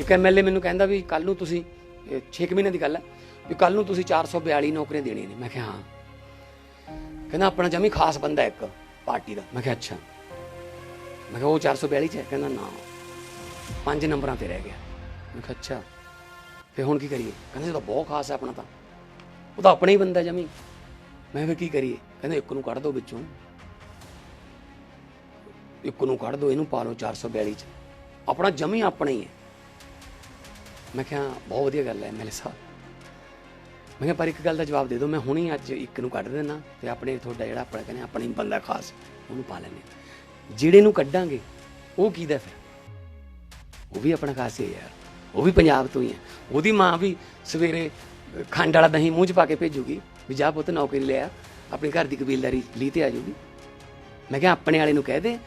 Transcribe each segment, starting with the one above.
ਇੱਕ ਐਮਐਲਏ ਮੈਨੂੰ ਕਹਿੰਦਾ ਵੀ ਕੱਲ ਨੂੰ ਤੁਸੀਂ 6 ਮਹੀਨੇ ਦੀ ਗੱਲ ਹੈ ਵੀ ਕੱਲ ਨੂੰ ਤੁਸੀਂ 442 ਨੌਕਰੀਆਂ ਦੇਣੀਆਂ ਨੇ। ਮੈਂ ਕਿਹਾ, ਹਾਂ। ਕਹਿੰਦਾ ਆਪਣਾ ਜਮੀ ਖਾਸ ਬੰਦਾ ਇੱਕ ਪਾਰਟੀ ਦਾ। ਮੈਂ ਕਿਹਾ, ਅੱਛਾ। ਮੈਂ ਕਿਹਾ, ਉਹ 442 ਚ ਹੈ? ਕਹਿੰਦਾ, ਨਾ। ਪੰਜ ਨੰਬਰਾਂ ਤੇ ਰਹਿ ਗਿਆ। ਮੈਂ ਕਿਹਾ, ਅੱਛਾ। ਫੇ ਹੁਣ ਕੀ ਕਰੀਏ? ਕਹਿੰਦਾ ਇਹ ਤਾਂ ਬਹੁਤ ਖਾਸ ਹੈ ਆਪਣਾ ਤਾਂ। ਉਹ ਤਾਂ ਆਪਣਾ ਹੀ ਬੰਦਾ ਜਮੀ। ਮੈਂ ਫੇ ਕੀ ਕਰੀਏ? ਕਹਿੰਦਾ, ਇੱਕ ਨੂੰ ਕੱਢ ਦਿਓ ਵਿੱਚੋਂ। ਇੱਕ ਨੂੰ ਕੱਢ ਦਿਓ ਇਹਨੂੰ ਪਾ ਲਓ 442 ਚ। ਆਪਣਾ ਜਮੀ ਆਪਣਾ ਹੀ ਹੈ। ਮੈਂ ਕਿਹਾ, ਬਹੁਤ ਵਧੀਆ ਗੱਲ ਹੈ ਐਮਐਲਏ ਸਾਹਿਬ। ਮੈਂ ਕਿਹਾ, ਪਰ ਇੱਕ ਗੱਲ ਦਾ ਜਵਾਬ ਦੇ ਦਿਓ, ਮੈਂ ਹੁਣੀ ਅੱਜ ਇੱਕ ਨੂੰ ਕੱਢ ਦੇਣਾ ਤੇ ਆਪਣੇ ਤੁਹਾਡਾ ਜਿਹੜਾ ਆਪਣਾ ਕਹਿੰਦੇ ਆਪਣੀ ਬੰਦਾ ਖਾਸ, ਉਹਨੂੰ ਪਾ ਲੈਣੇ ਜਿਹੜੇ ਨੂੰ ਕੱਢਾਂਗੇ, ਉਹ ਕੀ ਦਾ ਫਿਰ? ਉਹ ਵੀ ਆਪਣਾ ਖਾਸ ਹੀ ਹੈ ਯਾਰ। ਉਹ ਵੀ ਪੰਜਾਬ ਤੋਂ ਹੀ ਹੈ। ਉਹਦੀ ਮਾਂ ਵੀ ਸਵੇਰੇ ਖੰਡ ਵਾਲਾ ਦਹੀਂ ਮੂੰਹ 'ਚ ਪਾ ਕੇ ਭੇਜੂਗੀ ਵੀ ਜਾ ਪੁੱਤ ਨੌਕਰੀ ਲਿਆ ਆ, ਆਪਣੇ ਘਰ ਦੀ ਕਬੀਲਦਾਰੀ ਲਈ ਤੇ ਆ ਜੂਗੀ। ਮੈਂ ਕਿਹਾ, ਆਪਣੇ ਵਾਲੇ ਨੂੰ ਕਹਿ ਦੇ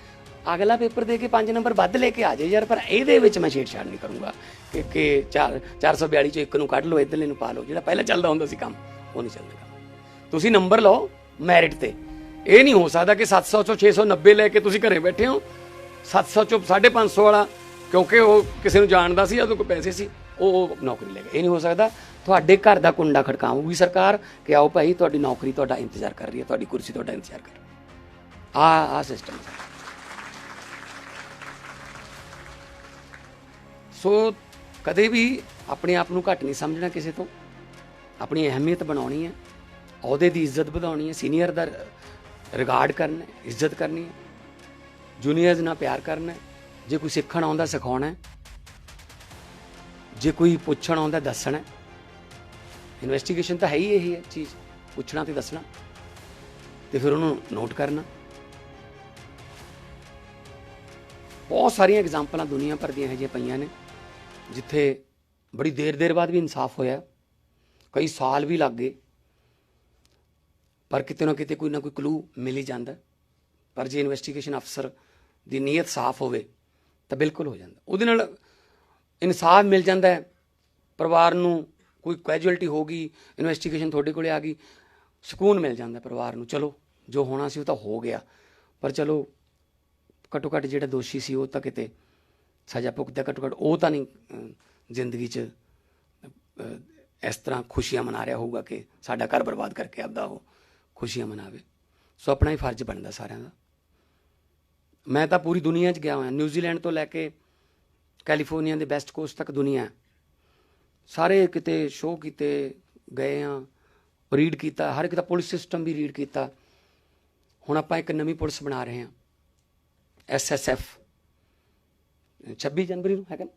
ਅਗਲਾ ਪੇਪਰ ਦੇ ਕੇ 5 ਨੰਬਰ ਵੱਧ ਲੈ ਕੇ ਆ ਜਾਏ ਯਾਰ, ਪਰ ਇਹਦੇ ਵਿੱਚ ਮੈਂ ਛੇੜਛਾੜ ਨਹੀਂ ਕਰੂੰਗਾ ਕਿ ਕਿ 4 442 ਚੋਂ ਇੱਕ ਨੂੰ ਕੱਢ ਲਓ, ਇਧਰਲੇ ਨੂੰ ਪਾ ਲਓ। ਜਿਹੜਾ ਪਹਿਲਾਂ ਚੱਲਦਾ ਹੁੰਦਾ ਸੀ ਕੰਮ, ਉਹ ਨਹੀਂ ਚੱਲਦਾ ਕੰਮ। ਤੁਸੀਂ ਨੰਬਰ ਲਓ ਮੈਰਿਟ ਤੇ। ਇਹ ਨਹੀਂ ਹੋ ਸਕਦਾ ਕਿ 700 ਚੋਂ 690 ਲੈ ਕੇ ਤੁਸੀਂ ਘਰੇ ਬੈਠੇ ਹੋ। 700 ਚੋਂ 550 ਵਾਲਾ, ਕਿਉਂਕਿ ਉਹ ਕਿਸੇ ਨੂੰ ਜਾਣਦਾ ਸੀ ਜਦੋਂ ਕੋਈ ਪੈਸੇ ਸੀ, ਉਹ ਉਹ ਨੌਕਰੀ ਲੈ ਗਿਆ। ਇਹ ਨਹੀਂ ਹੋ ਸਕਦਾ। ਤੁਹਾਡੇ ਘਰ ਦਾ ਕੁੰਡਾ ਖੜਕਾਊਗੀ ਸਰਕਾਰ ਕਿ ਆਓ ਭਾਈ, ਤੁਹਾਡੀ ਨੌਕਰੀ ਤੁਹਾਡਾ ਇੰਤਜ਼ਾਰ ਕਰ ਰਹੀ ਹੈ, ਤੁਹਾਡੀ ਕੁਰਸੀ ਤੁਹਾਡਾ ਇੰਤਜ਼ਾਰ ਕਰ ਰਹੀ ਹੈ। ਆ ਆ ਸਿਸਟਮ ਸੋ ਕਦੇ ਵੀ ਆਪਣੇ ਆਪ ਨੂੰ ਘੱਟ ਨਹੀਂ ਸਮਝਣਾ ਕਿਸੇ ਤੋਂ। ਆਪਣੀ ਅਹਿਮੀਅਤ ਬਣਾਉਣੀ ਹੈ, ਅਹੁਦੇ ਦੀ ਇੱਜ਼ਤ ਵਧਾਉਣੀ ਹੈ, ਸੀਨੀਅਰ ਦਾ ਰਿਗਾਰਡ ਕਰਨਾ ਇੱਜ਼ਤ ਕਰਨੀ ਹੈ, ਜੂਨੀਅਰਸ ਨਾਲ ਪਿਆਰ ਕਰਨਾ ਜੇ ਕੋਈ ਸਿੱਖਣ ਆਉਂਦਾ ਸਿਖਾਉਣਾ ਜੇ ਕੋਈ ਪੁੱਛਣ ਆਉਂਦਾ ਦੱਸਣਾ ਇਨਵੈਸਟੀਗੇਸ਼ਨ ਤਾਂ ਹੈ ਹੀ ਇਹੀ ਹੈ ਚੀਜ਼, ਪੁੱਛਣਾ ਤੇ ਦੱਸਣਾ, ਤੇ ਫਿਰ ਉਹਨੂੰ ਨੋਟ ਕਰਨਾ। ਬਹੁਤ ਸਾਰੀਆਂ ਐਗਜ਼ਾਮਪਲਾਂ ਦੁਨੀਆ ਭਰ ਦੀਆਂ ਇਹੋ ਜਿਹੀਆਂ ਪਈਆਂ ਨੇ। ਜਿੱਥੇ ਬੜੀ ਦੇਰ ਦੇਰ ਬਾਅਦ ਵੀ ਇਨਸਾਫ ਹੋਇਆ, ਕਈ ਸਾਲ ਵੀ ਲੱਗ ਗਏ, ਪਰ ਕਿਤੇ ਨਾ ਕਿਤੇ ਕੋਈ ਨਾ ਕੋਈ ਕਲੂ ਮਿਲ ਹੀ ਜਾਂਦਾ। ਪਰ ਜੇ ਇਨਵੈਸਟੀਗੇਸ਼ਨ ਅਫਸਰ ਦੀ ਨੀਅਤ ਸਾਫ਼ ਹੋਵੇ, ਤਾਂ ਬਿਲਕੁਲ ਹੋ ਜਾਂਦਾ। ਉਹਦੇ ਨਾਲ ਇਨਸਾਫ ਮਿਲ ਜਾਂਦਾ ਹੈ, ਪਰਿਵਾਰ ਨੂੰ ਕੋਈ ਕੈਜੁਅਲਟੀ ਹੋ ਗਈ ਇਨਵੈਸਟੀਗੇਸ਼ਨ ਤੁਹਾਡੇ ਕੋਲੇ ਆ ਗਈ, ਸਕੂਨ ਮਿਲ ਜਾਂਦਾ ਪਰਿਵਾਰ ਨੂੰ, ਚਲੋ, ਜੋ ਹੋਣਾ ਸੀ ਉਹ ਤਾਂ ਹੋ ਗਿਆ। ਪਰ ਚਲੋ, ਘੱਟੋ ਘੱਟ ਜਿਹੜਾ ਦੋਸ਼ੀ ਸੀ ਉਹ ਤਾਂ ਕਿਤੇ ਸਜ਼ਾ ਭੁਗਤਿਆ ਘੱਟੋ ਘੱਟ ਉਹ ਤਾਂ ਨਹੀਂ ਜ਼ਿੰਦਗੀ 'ਚ ਇਸ ਤਰ੍ਹਾਂ ਖੁਸ਼ੀਆਂ ਮਨਾ ਰਿਹਾ ਹੋਊਗਾ ਕਿ ਸਾਡਾ ਘਰ ਬਰਬਾਦ ਕਰਕੇ ਆਪਦਾ ਉਹ ਖੁਸ਼ੀਆਂ ਮਨਾਵੇ। ਸੋ ਆਪਣਾ ਹੀ ਫਰਜ਼ ਬਣਦਾ ਸਾਰਿਆਂ ਦਾ। ਮੈਂ ਤਾਂ ਪੂਰੀ ਦੁਨੀਆ 'ਚ ਗਿਆ ਹੋਇਆ, ਨਿਊਜ਼ੀਲੈਂਡ ਤੋਂ ਲੈ ਕੇ ਕੈਲੀਫੋਰਨੀਆ ਦੇ ਬੈਸਟ ਕੋਸਟ ਤੱਕ ਦੁਨੀਆ ਸਾਰੇ ਕਿਤੇ ਸ਼ੋਅ ਕੀਤੇ, ਗਏ ਆ ਰੀਡ ਕੀਤਾ, ਹਰ ਇੱਕ ਦਾ ਪੁਲਿਸ ਸਿਸਟਮ ਵੀ ਰੀਡ ਕੀਤਾ। ਹੁਣ ਆਪਾਂ ਇੱਕ ਨਵੀਂ ਪੁਲਿਸ ਬਣਾ ਰਹੇ ਹਾਂ ਐਸਐਸਐਫ 26 ਜਨਵਰੀ ਨੂੰ ਹੈਗਾ ਨਾ?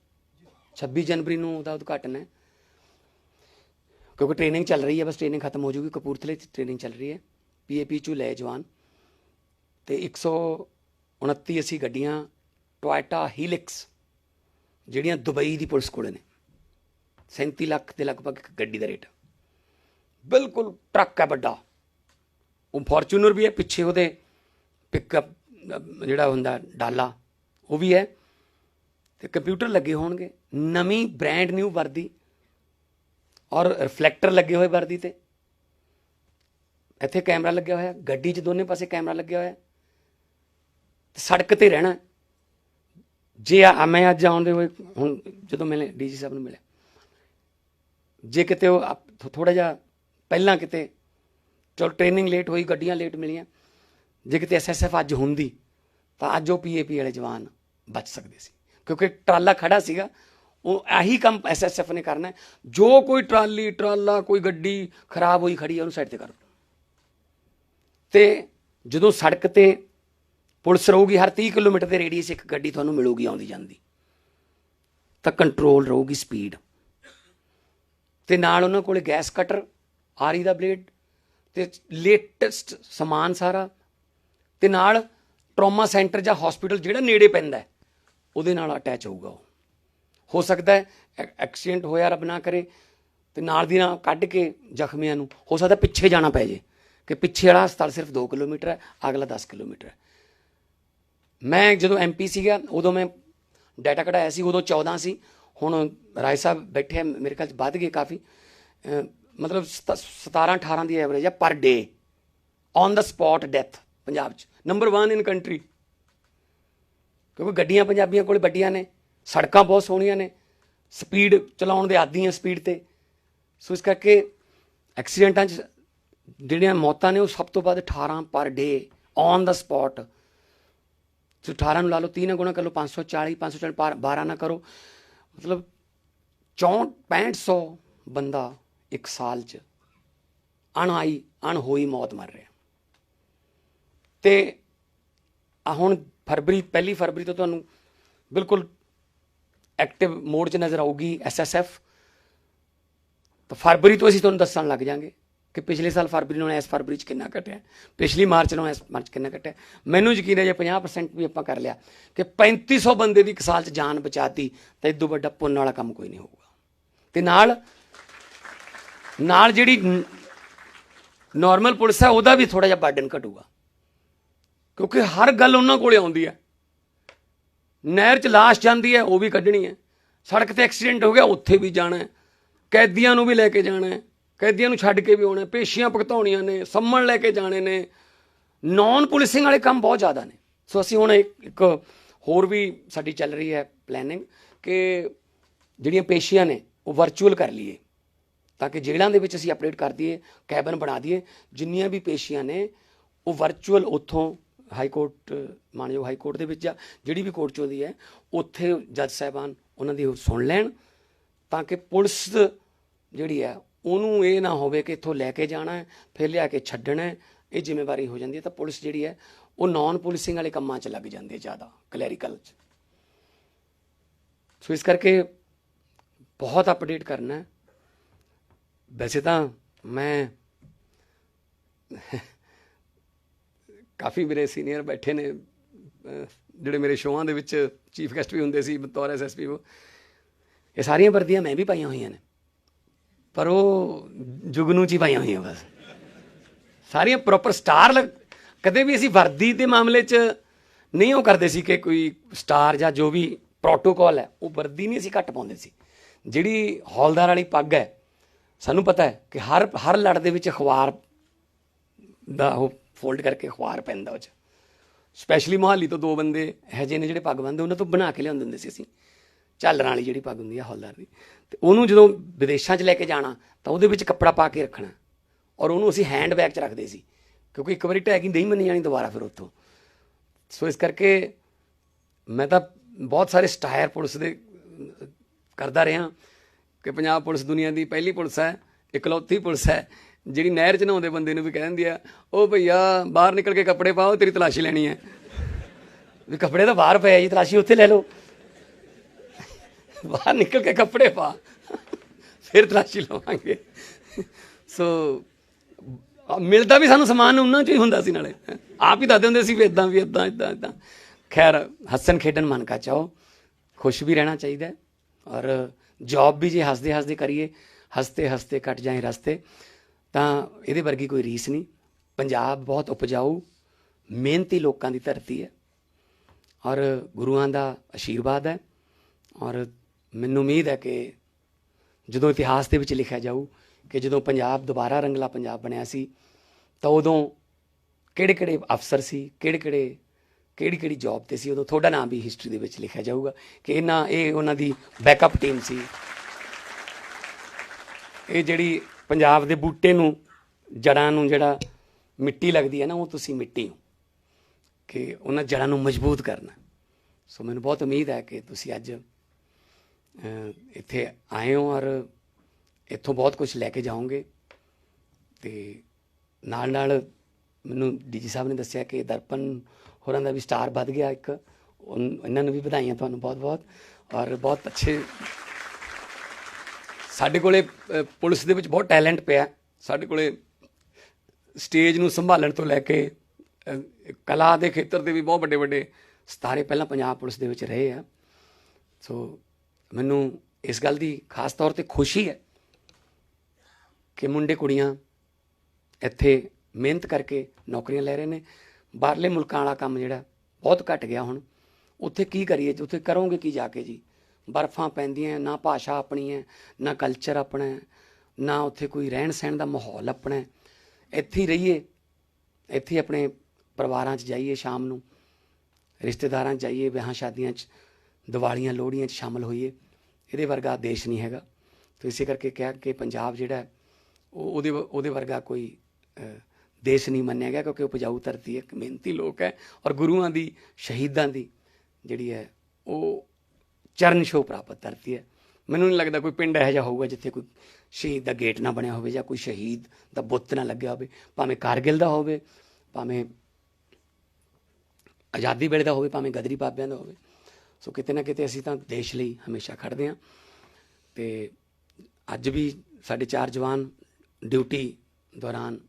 26 ਜਨਵਰੀ ਨੂੰ ਉਹਦਾ ਉਦਘਾਟਨ ਹੈ। ਕਿਉਂਕਿ ਟ੍ਰੇਨਿੰਗ ਚੱਲ ਰਹੀ ਹੈ, ਬਸ ਟ੍ਰੇਨਿੰਗ ਖਤਮ ਹੋ ਜੂਗੀ, ਕਪੂਰਥਲੇ 'ਚ ਟ੍ਰੇਨਿੰਗ ਚੱਲ ਰਹੀ ਹੈ। ਪੀਏਪੀ ਚੋਂ ਲੈ ਜਵਾਨ। ਤੇ 129 ਅਸੀਂ ਗੱਡੀਆਂ ਟੋਇਟਾ ਹੀਲਿਕਸ ਜਿਹੜੀਆਂ ਦੁਬਈ ਦੀ ਪੁਲਿਸ ਕੋਲੇ ਨੇ। 37 ਲੱਖ ਦੇ ਲਗਭਗ ਇੱਕ ਗੱਡੀ ਦਾ ਰੇਟ। ਬਿਲਕੁਲ ਟਰੱਕ ਹੈ ਵੱਡਾ। ਉਹ ਫੋਰਚੂਨਰ ਵੀ ਹੈ, ਪਿੱਛੇ ਉਹਦੇ ਪਿਕਅਪ ਜਿਹੜਾ ਹੁੰਦਾ ਡਾਲਾ, ਉਹ ਵੀ ਹੈ। ਤੇ ਕੰਪਿਊਟਰ ਲੱਗੇ ਹੋਣਗੇ, ਨਵੀਂ ਬ੍ਰਾਂਡ ਨਿਊ ਵਰਦੀ ਔਰ ਰਿਫਲੈਕਟਰ ਲੱਗੇ ਹੋਏ ਵਰਦੀ ਤੇ। ਇੱਥੇ ਕੈਮਰਾ ਲੱਗਿਆ ਹੋਇਆ, ਗੱਡੀ 'ਚ ਦੋਨੇ ਪਾਸੇ ਕੈਮਰਾ ਲੱਗਿਆ ਹੋਇਆ। ਤੇ ਸੜਕ ਤੇ ਰਹਿਣਾ। ਜੇ ਆ ਮੈਂ ਅੱਜ ਆਉਂਦੇ ਹੋਏ, ਹੁਣ ਜਦੋਂ ਮਿਲੇ, ਡੀਜੀ ਸਾਹਿਬ ਨੂੰ ਮਿਲਿਆ ਜੇ ਕਿਤੇ ਉਹ ਥੋੜਾ ਜਿਹਾ ਪਹਿਲਾਂ ਕਿਤੇ, ਚਲ ਟ੍ਰੇਨਿੰਗ ਲੇਟ ਹੋਈ, ਗੱਡੀਆਂ ਲੇਟ ਮਿਲੀਆਂ। ਜੇ ਕਿਤੇ ਐਸਐਸਐਫ ਅੱਜ ਹੁੰਦੀ, ਤਾਂ ਅੱਜ ਉਹ ਪੀਏਪੀ ਵਾਲੇ ਜਵਾਨ ਬਚ ਸਕਦੇ ਸੀ। ਕਿਉਂਕਿ ਟਰਾਲਾ ਖੜਾ ਸੀਗਾ ਉਹ ਆਹੀ ਕੰਮ ਐਸਐਸਐਫ ਨੇ ਕਰਨਾ ਜੋ ਕੋਈ ਟਰਾਲੀ ਟਰਾਲਾ ਕੋਈ ਗੱਡੀ ਖਰਾਬ ਹੋਈ ਖੜੀ ਹੈ ਉਹਨੂੰ ਸਾਈਡ ਤੇ ਕਰੋ ਤੇ ਜਦੋਂ ਸੜਕ ਤੇ ਪੁਲਿਸ ਰਹੂਗੀ ਹਰ 30 ਕਿਲੋਮੀਟਰ ਦੇ ਰੇਡੀਅਸ ਇੱਕ ਗੱਡੀ ਤੁਹਾਨੂੰ ਮਿਲੂਗੀ ਆਉਂਦੀ ਜਾਂਦੀ। ਤਾਂ ਕੰਟਰੋਲ ਰਹੂਗੀ ਸਪੀਡ ਤੇ ਨਾਲ ਉਹਨਾਂ ਕੋਲੇ ਗੈਸ ਕਟਰ ਆਰੀ ਦਾ ਬਲੇਡ ਤੇ ਲੇਟੈਸਟ ਸਮਾਨ ਸਾਰਾ। ਤੇ ਨਾਲ ਟਰਾਮਾ ਸੈਂਟਰ ਜਾਂ ਹਸਪੀਟਲ ਜਿਹੜਾ ਨੇੜੇ ਪੈਂਦਾ ਹੈ, ਉਹਦੇ ਨਾਲ ਅਟੈਚ ਹੋਊਗਾ ਉਹ। ਹੋ ਸਕਦਾ ਹੈ ਐ- ਐਕਸੀਡੈਂਟ ਹੋਇਆ ਰੱਬ ਨਾ ਕਰੇ ਤੇ ਨਾਲ ਦੀ ਨਾਲ ਕੱਢ ਕੇ ਜ਼ਖਮੀਆਂ ਨੂੰ। ਹੋ ਸਕਦਾ ਪਿੱਛੇ ਜਾਣਾ ਪੈ ਜੇ ਕਿ ਪਿੱਛੇ ਵਾਲਾ ਹਸਪਤਾਲ ਸਿਰਫ 2 ਕਿਲੋਮੀਟਰ ਹੈ ਅਗਲਾ 10 ਕਿਲੋਮੀਟਰ ਹੈ। ਮੈਂ ਜਦੋਂ ਐਮਪੀ ਸੀਗਾ ਉਦੋਂ ਮੈਂ ਡਾਟਾ ਕਢਾਇਆ ਸੀ ਉਦੋਂ 14 ਸੀ। ਹੁਣ ਰਾਏ ਸਾਹਿਬ ਬੈਠੇ ਆ, ਮੇਰੇ ਖਿਆਲ ਚ ਵੱਧ ਗਏ ਕਾਫੀ। ਅਹ ਮਤਲਬ 17 18 ਦੀ ਐਵਰੇਜ ਹੈ ਪਰ ਡੇ ਔਨ ਦਾ ਸਪੌਟ ਡੈਥ ਪੰਜਾਬ ਚ। ਨੰਬਰ 1 ਇਨ ਕੰਟਰੀ ਕਿਉਂਕਿ ਗੱਡੀਆਂ ਪੰਜਾਬੀਆਂ ਕੋਲ ਵੱਡੀਆਂ ਨੇ, ਸੜਕਾਂ ਬਹੁਤ ਸੋਹਣੀਆਂ ਨੇ, ਸਪੀਡ ਚਲਾਉਣ ਦੇ ਆਦੀ ਆ ਸਪੀਡ ਤੇ। ਸੋ ਇਸ ਕਰਕੇ ਐਕਸੀਡੈਂਟਾਂ 'ਚ ਜਿਹੜੀਆਂ ਮੌਤਾਂ ਨੇ ਉਹ ਸਭ ਤੋਂ ਵੱਧ 18 ਪਰ ਡੇ ਔਨ ਦਾ ਸਪੌਟ ਸੋ 18 ਨੂੰ ਲਾ ਲਓ 3 ਗੁਣਾ ਕਰ ਲਓ 540 540 ਪਰ 12 ਨਾ ਕਰੋ। ਮਤਲਬ 64 6500 ਬੰਦਾ ਇੱਕ ਸਾਲ 'ਚ ਅਣਆਈ, ਅਣਹੋਈ ਮੌਤ ਮਰ ਰਿਹਾ। ਤੇ ਆ ਹੁਣ ਫਰਵਰੀ, ਪਹਿਲੀ ਫਰਵਰੀ ਤੋਂ ਤੁਹਾਨੂੰ ਬਿਲਕੁਲ ਐਕਟਿਵ ਮੋਡ 'ਚ ਨਜ਼ਰ ਆਊਗੀ ਐਸਐਸਐਫ ਤਾਂ ਫਰਵਰੀ ਤੋਂ ਅਸੀਂ ਤੁਹਾਨੂੰ ਦੱਸਣ ਲੱਗ ਜਾਾਂਗੇ ਕਿ ਪਿਛਲੇ ਸਾਲ ਫਰਵਰੀ ਨਾਲ ਇਸ ਫਰਵਰੀ 'ਚ ਕਿੰਨਾ ਘਟਿਆ। ਪਿਛਲੀ ਮਾਰਚ ਨਾਲੋਂ ਇਸ ਮਾਰਚ ਕਿੰਨਾ ਘਟਿਆ। ਮੈਨੂੰ ਯਕੀਨ ਹੈ ਜੇ 50% ਵੀ ਆਪਾਂ ਕਰ ਲਿਆ ਕਿ 3500 ਬੰਦੇ ਦੀ ਇੱਕ ਸਾਲ 'ਚ ਜਾਨ ਬਚਾਤੀ, ਤਾਂ ਇਦੋਂ ਵੱਡਾ ਪੁੰਨ ਵਾਲਾ ਕੰਮ ਕੋਈ ਨਹੀਂ ਹੋਊਗਾ। ਤੇ ਨਾਲ ਨਾਲ ਜਿਹੜੀ ਨਾਰਮਲ ਪੁਲਿਸ ਹੈ, ਉਹਦਾ ਵੀ ਥੋੜਾ ਜਿਹਾ ਬਰਡਨ ਘਟੂਗਾ। ਕਿਉਂਕਿ ਹਰ ਗੱਲ ਉਹਨਾਂ ਕੋਲੇ ਆਉਂਦੀ ਹੈ। ਨਹਿਰ 'ਚ ਲਾਸ਼ ਜਾਂਦੀ ਹੈ, ਉਹ ਵੀ ਕੱਢਣੀ ਹੈ। ਸੜਕ ਤੇ ਐਕਸੀਡੈਂਟ ਹੋ ਗਿਆ, ਉੱਥੇ ਵੀ ਜਾਣਾ ਹੈ। ਕੈਦੀਆਂ ਨੂੰ ਵੀ ਲੈ ਕੇ ਜਾਣਾ ਹੈ। ਕੈਦੀਆਂ ਨੂੰ ਛੱਡ ਕੇ ਵੀ ਆਉਣਾ ਪੇਸ਼ੀਆਂ ਭੁਗਤਾਉਣੀਆਂ ਨੇ ਸੰਮਣ ਲੈ ਕੇ ਜਾਣੇ ਨੇ। ਨਾਨ ਪੁਲਿਸਿੰਗ ਵਾਲੇ ਕੰਮ ਬਹੁਤ ਜ਼ਿਆਦਾ ਨੇ। ਸੋ ਅਸੀਂ ਹੁਣ ਇੱਕ ਇੱਕ ਹੋਰ ਵੀ ਸਾਡੀ ਚੱਲ ਰਹੀ ਹੈ ਪਲੈਨਿੰਗ ਕਿ ਜਿਹੜੀਆਂ ਪੇਸ਼ੀਆਂ ਨੇ, ਉਹ ਵਰਚੁਅਲ ਕਰ ਲਈਏ। ਤਾਂ ਕਿ ਜੇਲ੍ਹਾਂ ਦੇ ਵਿੱਚ ਅਸੀਂ ਅਪਡੇਟ ਕਰ ਦਈਏ, ਕੈਬਨ ਬਣਾ ਦਈਏ। ਜਿੰਨੀਆਂ ਵੀ ਪੇਸ਼ੀਆਂ ਨੇ, ਉਹ ਵਰਚੁਅਲ ਉੱਥੋਂ ਹਾਈ ਕੋਰਟ, ਮਾਨਯੋਗ ਹਾਈ ਕੋਰਟ ਦੇ ਵਿੱਚ ਜਾਂ ਜਿਹੜੀ ਵੀ ਕੋਰਟ ਚੋਂ ਦੀ ਹੈ, ਉੱਥੇ ਜੱਜ ਸਾਹਿਬਾਨ ਉਹਨਾਂ ਦੀ ਉਹ ਸੁਣ ਲੈਣ ਤਾਂ ਕਿ ਪੁਲਿਸ ਜਿਹੜੀ ਹੈ, ਉਹਨੂੰ ਇਹ ਨਾ ਹੋਵੇ ਕਿ ਇੱਥੋਂ ਲੈ ਕੇ ਜਾਣਾ ਹੈ, ਫਿਰ ਲਿਆ ਕੇ ਛੱਡਣਾ ਹੈ, ਇਹ ਜ਼ਿੰਮੇਵਾਰੀ ਹੋ ਜਾਂਦੀ ਹੈ। ਤਾਂ ਪੁਲਿਸ ਜਿਹੜੀ ਹੈ, ਉਹ ਨਾਨ ਪੁਲਿਸਿੰਗ ਵਾਲੇ ਕੰਮਾਂ 'ਚ ਲੱਗ ਜਾਂਦੀ ਹੈ ਜ਼ਿਆਦਾ ਕਲੈਰੀਕਲ 'ਚ। ਸੋ ਇਸ ਕਰਕੇ ਬਹੁਤ ਅਪਡੇਟ ਕਰਨਾ ਹੈ। ਵੈਸੇ ਤਾਂ ਮੈਂ ਕਾਫੀ ਮੇਰੇ ਸੀਨੀਅਰ ਬੈਠੇ ਨੇ ਜਿਹੜੇ ਮੇਰੇ ਸ਼ੋਆਂ ਦੇ ਵਿੱਚ ਚੀਫ ਗੈਸਟ ਵੀ ਹੁੰਦੇ ਸੀ, ਬਤੌਰ ਐਸਐਸਪੀ ਇਹ ਸਾਰੀਆਂ ਵਰਦੀਆਂ ਮੈਂ ਵੀ ਪਾਈਆਂ ਹੋਈਆਂ ਨੇ। ਪਰ ਉਹ ਜੁਗਨੂ ਚ ਹੀ ਪਾਈਆਂ ਹੋਈਆਂ ਬਸ। ਸਾਰੀਆਂ ਪ੍ਰੋਪਰ ਸਟਾਰ ਕਦੇ ਵੀ ਅਸੀਂ ਵਰਦੀ ਦੇ ਮਾਮਲੇ 'ਚ ਨਹੀਂ ਉਹ ਕਰਦੇ ਸੀ ਕਿ ਕੋਈ ਸਟਾਰ ਜਾਂ ਜੋ ਵੀ ਪ੍ਰੋਟੋਕਾਲ ਹੈ, ਉਹ ਵਰਦੀ ਨਹੀਂ ਅਸੀਂ ਘੱਟ ਪਾਉਂਦੇ ਸੀ। ਜਿਹੜੀ ਹੌਲਦਾਰ ਵਾਲੀ ਪੱਗ ਹੈ, ਸਾਨੂੰ ਪਤਾ ਹੈ ਕਿ ਹਰ ਹਰ ਲੜ ਦੇ ਵਿੱਚ ਅਖਬਾਰ ਦਾ ਉਹ ਫੋਲਡ ਕਰਕੇ ਅਖਬਾਰ ਪੈਂਦਾ ਉਹ ਚ। ਸਪੈਸ਼ਲੀ ਮੋਹਾਲੀ ਤੋਂ ਦੋ ਬੰਦੇ ਹਜੇ ਨੇ ਜਿਹੜੇ ਪੱਗ ਬੰਨਦੇ ਉਹਨਾਂ ਤੋਂ ਬਣਾ ਕੇ ਲਿਆਉਂਦੇ ਹੁੰਦੇ ਸੀ ਅਸੀਂ। ਝਾਲਰਾਂ ਵਾਲੀ ਜਿਹੜੀ ਪੱਗ ਹੁੰਦੀ ਹੈ ਹੌਲਦਾਰ ਦੀ। ਤੇ ਉਹਨੂੰ ਜਦੋਂ ਵਿਦੇਸ਼ਾਂ 'ਚ ਲੈ ਕੇ ਜਾਣਾ, ਤਾਂ ਉਹਦੇ ਵਿੱਚ ਕੱਪੜਾ ਪਾ ਕੇ ਰੱਖਣਾ। ਔਰ ਉਹਨੂੰ ਅਸੀਂ ਹੈਂਡ ਬੈਗ 'ਚ ਰੱਖਦੇ ਸੀ। ਕਿਉਂਕਿ ਇੱਕ ਵਾਰੀ ਟੈਗੀ ਨਹੀਂ ਮੰਨੀ ਜਾਣੀ ਦੁਬਾਰਾ ਫਿਰ ਉੱਥੋਂ। ਸੋ ਇਸ ਕਰਕੇ ਮੈਂ ਤਾਂ ਬਹੁਤ ਸਾਰੇ ਸਟਾਇਰ ਪੁਲਿਸ ਦੇ ਕਰਦਾ ਰਿਹਾ ਕਿ ਪੰਜਾਬ ਪੁਲਿਸ ਦੁਨੀਆ ਦੀ ਪਹਿਲੀ ਪੁਲਿਸ ਹੈ, ਇਕਲੌਤੀ ਪੁਲਿਸ ਹੈ। ਜਿਹੜੀ ਨਹਿਰ 'ਚ ਨਹਾਉਂਦੇ ਬੰਦੇ ਨੂੰ ਵੀ ਕਹਿ ਦਿੰਦੀ ਆ ਉਹ ਭਈਆ, ਬਾਹਰ ਨਿਕਲ ਕੇ ਕੱਪੜੇ ਪਾਓ, ਤੇਰੀ ਤਲਾਸ਼ੀ ਲੈਣੀ ਹੈ। ਵੀ ਕੱਪੜੇ ਤਾਂ ਬਾਹਰ ਪਏ ਆ ਜੀ, ਤਲਾਸ਼ੀ ਉੱਥੇ ਲੈ ਲਓ। ਬਾਹਰ ਨਿਕਲ ਕੇ ਕੱਪੜੇ ਪਾ, ਫਿਰ ਤਲਾਸ਼ੀ ਲਵਾਂਗੇ। ਸੋ ਮਿਲਦਾ ਵੀ ਸਾਨੂੰ ਸਮਾਨ ਉਹਨਾਂ ਚ ਹੀ ਹੁੰਦਾ ਸੀ ਨਾਲੇ। ਆਪ ਹੀ ਦੱਸਦੇ ਹੁੰਦੇ ਸੀ ਵੀ ਇਦਾਂ ਵੀ ਇਦਾਂ ਇਦਾਂ ਇਦਾਂ ਖੈਰ, ਹੱਸਣ ਖੇਡਣ ਮਨ ਕਾ ਚਾਹੋ। ਖੁਸ਼ ਵੀ ਰਹਿਣਾ ਚਾਹੀਦਾ ਔਰ ਜੌਬ ਵੀ ਜੇ ਹੱਸਦੇ ਹੱਸਦੇ ਕਰੀਏ ਹੱਸਤੇ ਹੱਸਤੇ ਕੱਟ ਜਾਏ ਰਸਤੇ। ਤਾਂ ਇਹਦੇ ਵਰਗੀ ਕੋਈ ਰੀਸ ਨਹੀਂ। ਪੰਜਾਬ ਬਹੁਤ ਉਪਜਾਊ, ਮਿਹਨਤੀ ਲੋਕਾਂ ਦੀ ਧਰਤੀ ਹੈ ਔਰ ਗੁਰੂਆਂ ਦਾ ਆਸ਼ੀਰਵਾਦ ਹੈ ਔਰ ਮੈਨੂੰ ਉਮੀਦ ਹੈ ਕਿ ਜਦੋਂ ਇਤਿਹਾਸ ਦੇ ਵਿੱਚ ਲਿਖਿਆ ਜਾਊ ਕਿ ਜਦੋਂ ਪੰਜਾਬ ਦੁਬਾਰਾ ਰੰਗਲਾ ਪੰਜਾਬ ਬਣਿਆ ਸੀ, ਤਾਂ ਉਦੋਂ ਕਿਹੜੇ ਕਿਹੜੇ ਅਫਸਰ ਸੀ ਕਿਹੜੇ ਕਿਹੜੇ ਕਿਹੜੀ ਕਿਹੜੀ ਜੌਬ ਤੇ ਸੀ, ਉਦੋਂ ਤੁਹਾਡਾ ਨਾਮ ਵੀ ਹਿਸਟਰੀ ਦੇ ਵਿੱਚ ਲਿਖਿਆ ਜਾਊਗਾ ਕਿ ਇਹਨਾਂ ਇਹ ਉਹਨਾਂ ਦੀ ਬੈਕਅਪ ਟੀਮ ਸੀ। ਇਹ ਜਿਹੜੀ ਪੰਜਾਬ ਦੇ ਬੂਟੇ ਨੂੰ, ਜੜਾਂ ਨੂੰ ਜਿਹੜਾ ਮਿੱਟੀ ਲੱਗਦੀ ਹੈ ਨਾ, ਉਹ ਤੁਸੀਂ ਮਿੱਟੀ ਹੋ ਕਿ ਉਹਨਾਂ ਜੜਾਂ ਨੂੰ ਮਜ਼ਬੂਤ ਕਰਨਾ। ਸੋ ਮੈਨੂੰ ਬਹੁਤ ਉਮੀਦ ਹੈ ਕਿ ਤੁਸੀਂ ਅੱਜ ਇੱਥੇ ਆਏ ਹੋ ਔਰ ਇੱਥੋਂ ਬਹੁਤ ਕੁਝ ਲੈ ਕੇ ਜਾਓਗੇ। ਤੇ ਨਾਲ ਨਾਲ ਮੈਨੂੰ ਡੀਜੀ ਸਾਹਿਬ ਨੇ ਦੱਸਿਆ ਕਿ ਦਰਪਨ ਹੋਰਾਂ ਦਾ ਵੀ ਸਟਾਰ ਵੱਧ ਗਿਆ ਇੱਕ। ਉਨ- ਇਹਨਾਂ ਨੂੰ ਵੀ ਵਧਾਈਆਂ ਤੁਹਾਨੂੰ ਬਹੁਤ ਬਹੁਤ ਔਰ ਬਹੁਤ ਅੱਛੇ ਸਾਡੇ ਕੋਲੇ ਪੁਲਿਸ ਦੇ ਵਿੱਚ ਬਹੁਤ ਟੈਲੈਂਟ ਪਿਆ ਸਾਡੇ ਕੋਲੇ ਸਟੇਜ ਨੂੰ ਸੰਭਾਲਣ ਤੋਂ ਲੈ ਕੇ ਕਲਾ ਦੇ ਖੇਤਰ ਦੇ ਵੀ ਬਹੁਤ ਵੱਡੇ ਵੱਡੇ ਸਤਾਰੇ ਪਹਿਲਾਂ ਪੰਜਾਬ ਪੁਲਿਸ ਦੇ ਵਿੱਚ ਰਹੇ ਆ। ਸੋ ਮੈਨੂੰ ਇਸ ਗੱਲ ਦੀ ਖਾਸ ਤੌਰ ਤੇ ਖੁਸ਼ੀ ਹੈ ਕਿ ਮੁੰਡੇ ਕੁੜੀਆਂ ਇੱਥੇ ਮਿਹਨਤ ਕਰਕੇ ਨੌਕਰੀਆਂ ਲੈ ਰਹੇ ਨੇ। ਬਾਹਰਲੇ ਮੁਲਕਾਂ ਵਾਲਾ ਕੰਮ ਜਿਹੜਾ ਬਹੁਤ ਘਟ ਗਿਆ ਹੁਣ। ਉੱਥੇ ਕੀ ਕਰੀਏ ਜੀ? ਉੱਥੇ ਕਰੋਗੇ ਕੀ ਜਾ ਕੇ ਜੀ? ਬਰਫਾਂ ਪੈਂਦੀਆਂ ਨਾ ਭਾਸ਼ਾ ਆਪਣੀ ਹੈ, ਨਾ ਕਲਚਰ ਆਪਣਾ ਹੈ, ਨਾ ਉੱਥੇ ਕੋਈ ਰਹਿਣ ਸਹਿਣ ਦਾ ਮਾਹੌਲ ਆਪਣਾ ਹੈ। ਇੱਥੇ ਹੀ ਰਹੀਏ, ਇੱਥੇ ਆਪਣੇ ਪਰਿਵਾਰਾਂ 'ਚ ਜਾਈਏ ਸ਼ਾਮ ਨੂੰ, ਰਿਸ਼ਤੇਦਾਰਾਂ 'ਚ ਜਾਈਏ, ਵਿਆਹਾਂ ਸ਼ਾਦੀਆਂ 'ਚ, ਦੀਵਾਲੀਆਂ, ਲੋਹੜੀਆਂ 'ਚ ਸ਼ਾਮਲ ਹੋਈਏ, ਇਹਦੇ ਵਰਗਾ ਦੇਸ਼ ਨਹੀਂ ਹੈਗਾ। ਤੇ ਇਸੇ ਕਰਕੇ ਕਿਹਾ ਕਿ ਪੰਜਾਬ ਜਿਹੜਾ ਉਹ ਉਹਦੇ ਉਹਦੇ ਵਰਗਾ ਕੋਈ ਦੇਸ਼ ਨਹੀਂ ਮੰਨਿਆ ਗਿਆ ਕਿਉਂਕਿ ਉਪਜਾਊ ਧਰਤੀ ਹੈ, ਇੱਕ ਮਿਹਨਤੀ ਲੋਕ ਹੈ ਔਰ ਗੁਰੂਆਂ ਦੀ, ਸ਼ਹੀਦਾਂ ਦੀ ਜਿਹੜੀ ਹੈ, ਉਹ ਚਰਨ ਛੋਹ ਪ੍ਰਾਪਤ ਕਰਤੀ ਹੈ। ਮੈਨੂੰ ਨਹੀਂ ਲੱਗਦਾ ਕੋਈ ਪਿੰਡ ਇਹੋ ਜਿਹਾ ਹੋਊਗਾ ਜਿੱਥੇ ਕੋਈ ਸ਼ਹੀਦ ਦਾ ਗੇਟ ਨਾ ਬਣਿਆ ਹੋਵੇ ਜਾਂ ਕੋਈ ਸ਼ਹੀਦ ਦਾ ਬੁੱਤ ਨਾ ਲੱਗਿਆ ਹੋਵੇ। ਭਾਵੇਂ ਕਾਰਗਿਲ ਦਾ ਹੋਵੇ, ਭਾਵੇਂ ਆਜ਼ਾਦੀ ਵੇਲੇ ਦਾ ਹੋਵੇ, ਭਾਵੇਂ ਗਦਰੀ ਬਾਬਿਆਂ ਦਾ ਹੋਵੇ। ਸੋ ਕਿਤੇ ਨਾ ਕਿਤੇ ਅਸੀਂ ਤਾਂ ਦੇਸ਼ ਲਈ ਹਮੇਸ਼ਾ ਖੜਦੇ ਹਾਂ। ਤੇ ਅੱਜ ਵੀ ਸਾਡੇ ਚਾਰ ਜਵਾਨ ਡਿਊਟੀ ਦੌਰਾਨ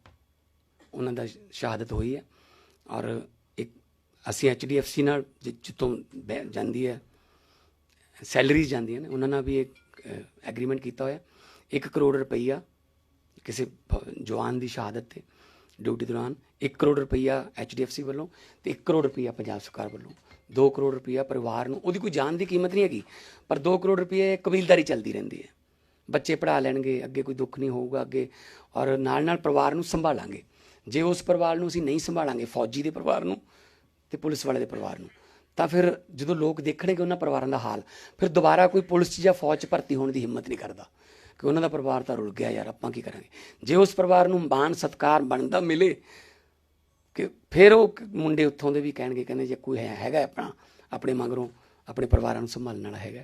ਉਹਨਾਂ ਦਾ ਸ਼ਹਾਦਤ ਹੋਈ ਹੈ। ਔਰ ਇੱਕ ਅਸੀਂ ਐਚਡੀਐਫਸੀ ਨਾਲ ਜਿ- ਜਿੱਥੋਂ ਬੈ- ਜਾਂਦੀ ਹੈ ਸੈਲਰੀਜ਼ ਜਾਂਦੀਆਂ ਨੇ, ਉਹਨਾਂ ਨਾਲ ਵੀ ਇੱਕ ਐਗਰੀਮੈਂਟ ਕੀਤਾ ਹੋਇਆ। 1 ਕਰੋੜ ਰੁਪਈਆ ਕਿਸੇ ਜਵਾਨ ਦੀ ਸ਼ਹਾਦਤ ਤੇ ਡਿਊਟੀ ਦੌਰਾਨ 1 ਕਰੋੜ ਰੁਪਈਆ ਐਚਡੀਐਫਸੀ ਵੱਲੋਂ ਤੇ 1 ਕਰੋੜ ਰੁਪਈਆ ਪੰਜਾਬ ਸਰਕਾਰ ਵੱਲੋਂ। 2 ਕਰੋੜ ਰੁਪਈਆ ਪਰਿਵਾਰ ਨੂੰ, ਉਹਦੀ ਕੋਈ ਜਾਨ ਦੀ ਕੀਮਤ ਨਹੀਂ ਹੈਗੀ, ਪਰ 2 ਕਰੋੜ ਰੁਪਈਆ ਇਹ ਕਬੀਲਦਾਰੀ ਚੱਲਦੀ ਰਹਿੰਦੀ ਹੈ। ਬੱਚੇ ਪੜਾ ਲੈਣਗੇ, ਅੱਗੇ ਕੋਈ ਦੁੱਖ ਨਹੀਂ ਹੋਊਗਾ ਅੱਗੇ, ਔਰ ਨਾਲ ਨਾਲ ਪਰਿਵਾਰ ਨੂੰ ਸੰਭਾਲਾਂਗੇ। ਜੇ ਉਸ ਪਰਿਵਾਰ ਨੂੰ ਅਸੀਂ ਨਹੀਂ ਸੰਭਾਲਾਂਗੇ, ਫੌਜੀ ਦੇ ਪਰਿਵਾਰ ਨੂੰ ਤੇ ਪੁਲਿਸ ਵਾਲੇ ਦੇ ਪਰਿਵਾਰ ਨੂੰ ਤਾਂ ਫਿਰ ਜਦੋਂ ਲੋਕ ਦੇਖਣਗੇ ਉਹਨਾਂ ਪਰਿਵਾਰਾਂ ਦਾ ਹਾਲ, ਫਿਰ ਦੁਬਾਰਾ ਕੋਈ ਪੁਲਿਸ 'ਚ ਜਾਂ ਫੌਜ 'ਚ ਭਰਤੀ ਹੋਣ ਦੀ ਹਿੰਮਤ ਨਹੀਂ ਕਰਦਾ ਕਿ ਉਹਨਾਂ ਦਾ ਪਰਿਵਾਰ ਤਾਂ ਰੁਲ ਗਿਆ ਯਾਰ, ਆਪਾਂ ਕੀ ਕਰਾਂਗੇ? ਜੇ ਉਸ ਪਰਿਵਾਰ ਨੂੰ ਮਾਣ, ਸਤਕਾਰ ਬਣਦਾ ਮਿਲੇ, ਕਿ ਫਿਰ ਉਹ ਮੁੰਡੇ ਉੱਥੋਂ ਦੇ ਵੀ ਕਹਿਣਗੇ, ਕਹਿੰਦੇ ਜੇ ਕੋਈ ਹੈ, ਹੈਗਾ ਆਪਣਾ, ਆਪਣੇ ਮਗਰੋਂ, ਆਪਣੇ ਪਰਿਵਾਰਾਂ ਨੂੰ ਸੰਭਾਲਣ ਵਾਲਾ ਹੈਗਾ।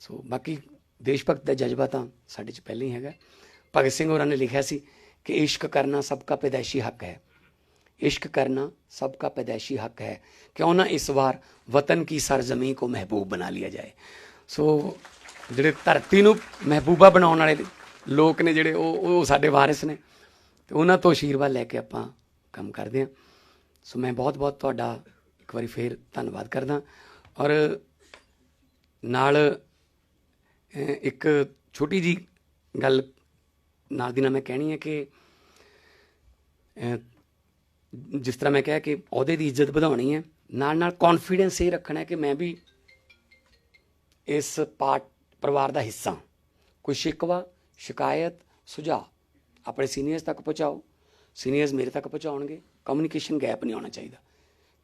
ਸੋ ਬਾਕੀ ਦੇਸ਼ ਭਗਤ ਦਾ ਜਜ਼ਬਾ ਤਾਂ ਸਾਡੇ 'ਚ ਪਹਿਲਾਂ ਹੀ ਹੈਗਾ। ਭਗਤ ਸਿੰਘ ਹੋਰਾਂ ਨੇ ਲਿਖਿਆ ਸੀ ਕਿ ਇਸ਼ਕ ਕਰਨਾ ਸਭ ਦਾ ਪੈਦਾਇਸ਼ੀ ਹੱਕ ਹੈ। इश्क करना सबका पैदाइशी हक है क्यों ना इस बार वतन की सरजमी को महबूब बना लिया जाए ਸੋ ਜਿਹੜੇ ਧਰਤੀ ਨੂੰ ਮਹਿਬੂਬਾ ਬਣਾਉਣ ਵਾਲੇ ਲੋਕ ਨੇ ਜਿਹੜੇ ਉਹ ਉਹ ਸਾਡੇ ਵਾਰਿਸ ਨੇ ਤੇ ਉਹਨਾਂ ਤੋਂ ਆਸ਼ੀਰਵਾਦ ਲੈ ਕੇ ਆਪਾਂ ਕੰਮ ਕਰਦੇ ਹਾਂ ਸੋ ਮੈਂ ਬਹੁਤ ਬਹੁਤ ਤੁਹਾਡਾ ਇੱਕ ਵਾਰੀ ਫੇਰ ਧੰਨਵਾਦ ਕਰਦਾ ਔਰ ਨਾਲ ਅਹ, ਇੱਕ ਛੋਟੀ ਜੀ ਗੱਲ ਨਾਲ ਦੀ ਨਾਲ ਮੈਂ ਕਹਿਣੀ ਹੈ ਕਿ ਅਹ, ਜਿਸ ਤਰ੍ਹਾਂ ਮੈਂ ਕਿਹਾ ਕਿ ਅਹੁਦੇ ਦੀ ਇੱਜ਼ਤ ਵਧਾਉਣੀ ਹੈ, ਨਾਲ ਨਾਲ ਕੌਨਫੀਡੈਂਸ ਇਹ ਰੱਖਣਾ ਹੈ ਕਿ ਮੈਂ ਵੀ ਇਸ ਪਾਰਟ ਪਰਿਵਾਰ ਦਾ ਹਿੱਸਾ ਕੋਈ ਸ਼ਿਕਵਾ, ਸ਼ਿਕਾਇਤ, ਸੁਝਾਅ ਆਪਣੇ ਸੀਨੀਅਰਸ ਤੱਕ ਪਹੁੰਚਾਓ। ਸੀਨੀਅਰਸ ਮੇਰੇ ਤੱਕ ਪਹੁੰਚਾਉਣਗੇ। ਕਮਿਊਨੀਕੇਸ਼ਨ ਗੈਪ ਨਹੀਂ ਆਉਣਾ ਚਾਹੀਦਾ।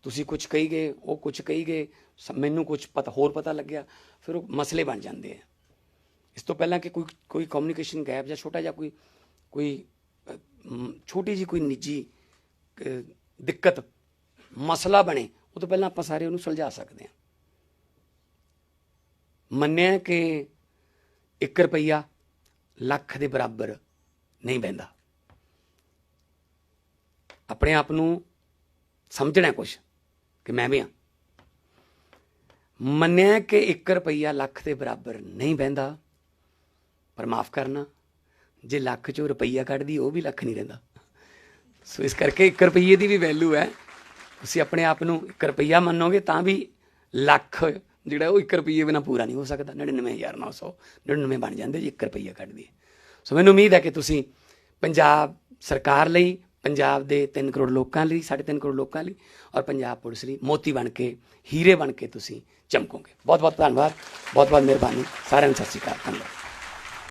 ਤੁਸੀਂ ਕੁਝ ਕਹੀ ਗਏ, ਉਹ ਕੁਝ ਕਹੀ ਗਏ, ਸ- ਮੈਨੂੰ ਕੁਝ ਪਤਾ, ਹੋਰ ਪਤਾ ਲੱਗਿਆ, ਫਿਰ ਉਹ ਮਸਲੇ ਬਣ ਜਾਂਦੇ ਆ। ਇਸ ਤੋਂ ਪਹਿਲਾਂ ਕਿ ਕੋਈ ਕੋਈ ਕਮਿਊਨੀਕੇਸ਼ਨ ਗੈਪ ਜਾਂ ਛੋਟਾ ਜਿਹਾ ਕੋਈ ਕੋਈ ਛੋਟੀ ਜੀ ਕੋਈ ਨਿੱਜੀ ਦਿੱਕਤ, ਮਸਲਾ ਬਣੇ, ਉਹ ਤੋਂ ਪਹਿਲਾਂ ਆਪਾਂ ਸਾਰੇ ਉਹਨੂੰ ਸੁਲਝਾ ਸਕਦੇ ਹਾਂ। ਮੰਨਿਆ ਕਿ 1 ਰੁਪਈਆ ਲੱਖ ਦੇ ਬਰਾਬਰ ਨਹੀਂ ਬਹਿੰਦਾ। ਆਪਣੇ ਆਪ ਨੂੰ ਸਮਝਣਾ ਕੁਛ ਕਿ ਮੈਂ ਵੀ ਹਾਂ। ਮੰਨਿਆ ਕਿ 1 ਰੁਪਈਆ ਲੱਖ ਦੇ ਬਰਾਬਰ ਨਹੀਂ ਬਹਿੰਦਾ, ਪਰ ਮਾਫ ਕਰਨਾ, ਜੇ ਲੱਖ ਚੋਂ ਰੁਪਈਆ ਕੱਢਦੀ, ਉਹ ਵੀ ਲੱਖ ਨਹੀਂ ਰਹਿੰਦਾ। ਸੋ ਇਸ ਕਰਕੇ 1 ਰੁਪਈਏ ਦੀ ਵੀ ਵੈਲਿਊ ਹੈ। ਤੁਸੀਂ ਆਪਣੇ ਆਪ ਨੂੰ 1 ਰੁਪਈਆ ਮੰਨੋਗੇ ਤਾਂ ਵੀ ਲੱਖ ਜਿਹੜਾ ਉਹ 1 ਰੁਪਈਏ ਬਿਨਾ ਪੂਰਾ ਨਹੀਂ ਹੋ ਸਕਦਾ। 99900 99 ਬਣ ਜਾਂਦੇ ਜੀ 1 ਰੁਪਈਆ ਕੱਢਦੀ ਸੋ ਮੈਨੂੰ ਉਮੀਦ ਹੈ ਕਿ ਤੁਸੀਂ ਪੰਜਾਬ ਸਰਕਾਰ ਲਈ, ਪੰਜਾਬ ਦੇ 3 ਕਰੋੜ ਲੋਕਾਂ ਲਈ 3.5 ਕਰੋੜ ਲੋਕਾਂ ਲਈ ਔਰ ਪੰਜਾਬ ਪੁਲਿਸ ਲਈ ਮੋਤੀ ਬਣ ਕੇ, ਹੀਰੇ ਬਣ ਕੇ ਤੁਸੀਂ ਚਮਕੋਗੇ। ਬਹੁਤ ਬਹੁਤ ਧੰਨਵਾਦ ਬਹੁਤ ਬਹੁਤ ਮਿਹਰਬਾਨੀ। ਸਾਰਿਆਂ ਨੂੰ ਸਤਿ ਸ਼੍ਰੀ ਅਕਾਲ, ਧੰਨਵਾਦ।